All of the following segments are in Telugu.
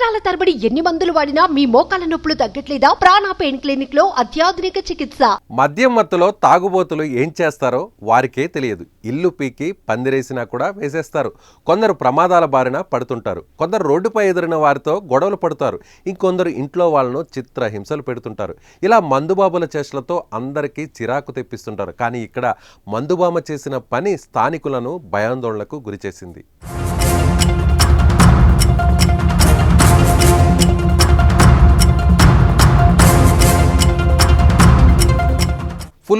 సంవత్సరాల తరబడి ఎన్ని మందులు వాడినా మీ మోకాల నొప్పులు తగ్గట్లేదా? ప్రాణా పెయిన్ క్లినిక్లో అత్యాధునిక చికిత్స. మద్యం మత్తులో తాగుబోతులు ఏం చేస్తారో వారికే తెలియదు. ఇల్లు పీకి పందిరేసినా కూడా వేసేస్తారు. కొందరు ప్రమాదాల బారిన పడుతుంటారు. కొందరు రోడ్డుపై ఎదురిన వారితో గొడవలు పడతారు. ఇంకొందరు ఇంట్లో వాళ్ళను చిత్ర హింసలు పెడుతుంటారు. ఇలా మందుబాబుల చేష్టలతో అందరికీ చిరాకు తెప్పిస్తుంటారు. కానీ ఇక్కడ మందుబామ చేసిన పని స్థానికులను భయాందోళనకు గురిచేసింది.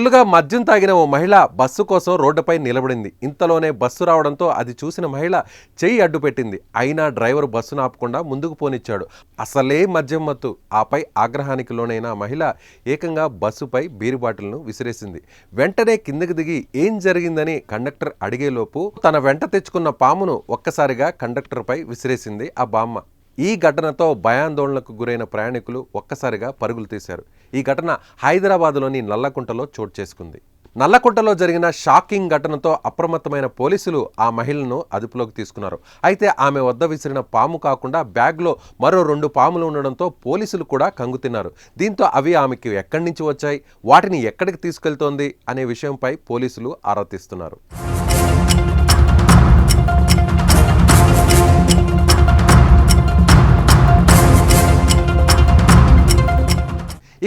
ఫుల్గా మద్యం తాగిన ఓ మహిళ బస్సు కోసం రోడ్డుపై నిలబడింది. ఇంతలోనే బస్సు రావడంతో అది చూసిన మహిళ చెయ్యి అడ్డుపెట్టింది. అయినా డ్రైవర్ బస్సును ఆపకుండా ముందుకు పోనిచ్చాడు. అసలే మద్యం మత్తు. ఆపై ఆగ్రహానికి లోనైన మహిళ ఏకంగా బస్సుపై బీరు బాటిల్ను విసిరేసింది. వెంటనే కిందకి దిగి ఏం జరిగిందని కండక్టర్ అడిగేలోపు తన వెంట తెచ్చుకున్న పామును ఒక్కసారిగా కండక్టర్పై విసిరేసింది ఆ బామ్మ. ఈ ఘటనతో భయాందోళనకు గురైన ప్రయాణికులు ఒక్కసారిగా పరుగులు తీశారు. ఈ ఘటన హైదరాబాద్లోని నల్లకుంటలో చోటు చేసుకుంది. నల్లకుంటలో జరిగిన షాకింగ్ ఘటనతో అప్రమత్తమైన పోలీసులు ఆ మహిళను అదుపులోకి తీసుకున్నారు. అయితే ఆమె వద్ద విసిరిన పాము కాకుండా బ్యాగ్లో మరో రెండు పాములు ఉండడంతో పోలీసులు కూడా కంగుతిన్నారు దీంతో అవి ఆమెకి ఎక్కడి నుంచి వచ్చాయి? వాటిని ఎక్కడికి తీసుకెళ్తోంది? అనే విషయంపై పోలీసులు ఆరా తీస్తున్నారు.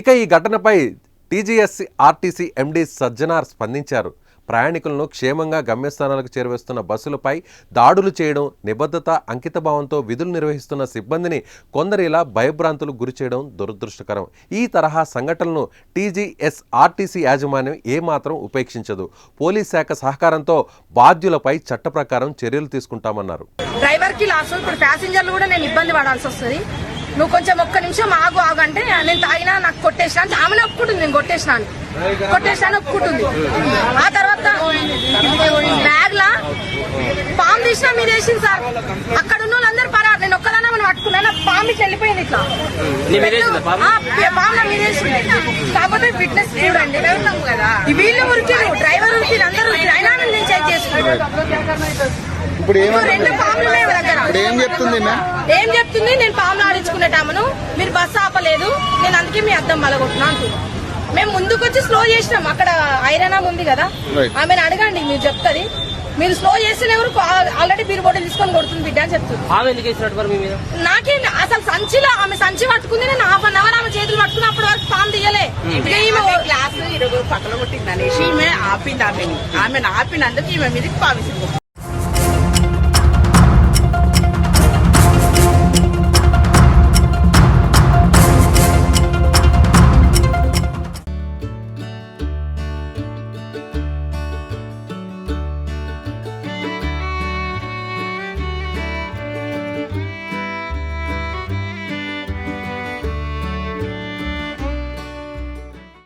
ఇక ఈ ఘటనపై టీజీఎస్సీ ఆర్టీసీ ఎండీ సజ్జనార్ స్పందించారు. ప్రయాణికులను క్షేమంగా గమ్యస్థానాలకు చేరవేస్తున్న బస్సులపై దాడులు చేయడం నిబద్ధత అంకితభావంతో విధులు నిర్వహిస్తున్న సిబ్బందిని కొందరు ఇలా భయభ్రాంతులు గురి చేయడం దురదృష్టకరం. ఈ తరహా సంఘటనలను టీజీఎస్ ఆర్టీసీ యాజమాన్యం ఏమాత్రం ఉపేక్షించదు. పోలీస్ శాఖ సహకారంతో బాధ్యులపై చట్ట ప్రకారం చర్యలు తీసుకుంటామన్నారు. డ్రైవర్కి లాస్ ఇప్పుడు ప్యాసింజర్లు కూడా నేను ఇబ్బంది పడాల్సి వస్తుంది. నువ్వు కొంచెం ఒక్క నిమిషం ఆగు ఆగు అంటే నేను తాగినా నాకు కొట్టేసిన అంటే ఆమెనే ఒప్పుకుంటుంది నేను కొట్టేసిన అని కొట్టేసిన అని ఒప్పుకుంటుంది ఆ తర్వాత బ్యాగ్ లా పాము తీసినా మీరు వేసింది సార్. అక్కడ ఉన్న వాళ్ళందరూ పరారు. నేను ఒక్కదానా మనం పట్టుకున్నా నా పాము ఇట్లా వెళ్ళిపోయింది ఇట్లా. పాము? వేసింది. కాకపోతే ఫిట్నెస్ చూడండి. ఈ వీళ్ళు ఉరికిరు డ్రైవర్ ఉరికిరు అందరూ ఉరికిరు. అయినా నేను చెక్ చేసుకున్నాను ఇప్పుడు ఏం చెప్తుంది? ఏం చెప్తుంది? నేను పాములు ఆడించుకునేటామను మీరు బస్సు ఆపలేదు మీ అద్దం మలగొట్టున్నా అంటున్నా. మేము ముందుకు వచ్చి స్లో చేసినాం. అక్కడ ఐరన్ ఆమె ఉంది కదా. ఆమెను అడగండి మీరు చెప్తుంది. మీరు స్లో చేసిన ఎవరు ఆల్రెడీ బీర్ బాటిల్ తీసుకొని కొడుతుంది బిడ్డ అని చెప్తుంది. ఆమె నాకేం అసలు సంచిలో ఆమె సంచి పట్టుకుంది నేను హాఫ్ అన్ అవర్ ఆమె చేతులు పట్టుకుని అప్పటి వరకు పాము తీయలే. ఈమె గ్లాసు ఇరవై పక్కన కొట్టింది అనేసి ఈమె ఆపింది ఆమెని. ఆమెను ఆపినందుకు ఈమె మీదకి పావిసింది